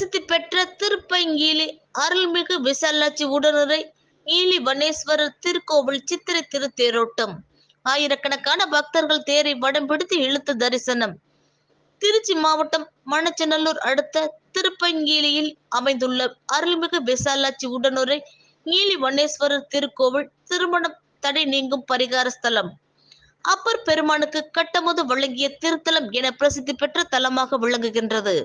பிரசித்தி பெற்ற திருப்பங்கீலி அருள்மிகு விசாலாட்சி உடனுரை ஈலி வனேஸ்வரர் திருக்கோவில் சித்திரை திருத்தேரோட்டம். ஆயிரக்கணக்கான பக்தர்கள் தேரை வடம் பிடித்து இழுத்து தரிசனம். திருச்சி மாவட்டம் மணச்சநல்லூர் அடுத்த திருப்பங்கீலியில் அமைந்துள்ள அருள்மிகு விசாலாட்சி உடனுரை நீலி வண்ணேஸ்வரர் திருக்கோவில் திருமணம் தடை நீங்கும் பரிகார ஸ்தலம். அப்பர் பெருமானுக்கு கட்டமுது வழங்கிய திருத்தலம் என பிரசித்தி பெற்ற தலமாக விளங்குகின்றது.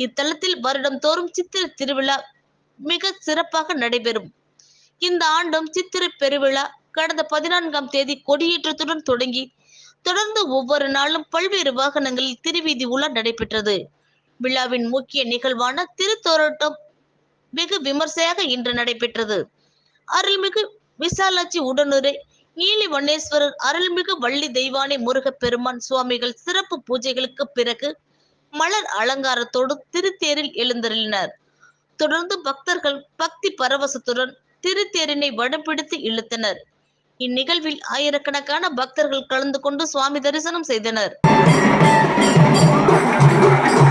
இத்தலத்தில் வருடம் தோறும் சித்திரை திருவிழா மிக சிறப்பாக நடைபெறும். இந்த ஆண்டும் சித்திரை பெருவிழா கடந்த பதினான்காம் தேதி கொடியேற்றத்துடன் தொடங்கி தொடர்ந்து ஒவ்வொரு நாளும் பல்வேறு வாகனங்களில் திருவீதி உலா நடைபெற்றது. விழாவின் முக்கிய நிகழ்வான திருத்தோரோட்டம் வெகு விமர்சையாக இன்று நடைபெற்றது. அருள்மிகு விசாலாட்சி உடனுரை நீலி வண்ணேஸ்வரர் அருள்மிகு வள்ளி தெய்வானை முருகப் பெருமான் சுவாமிகள் சிறப்பு பூஜைகளுக்கு பிறகு மலர் அலங்காரத்தோடு திருத்தேரில் எழுந்தருளினர். தொடர்ந்து பக்தர்கள் பக்தி பரவசத்துடன் திருத்தேரினை வடம்பிடித்து இழுத்தனர். இந்நிகழ்வில் ஆயிரக்கணக்கான பக்தர்கள் கலந்து கொண்டு சுவாமி தரிசனம் செய்தனர். Thank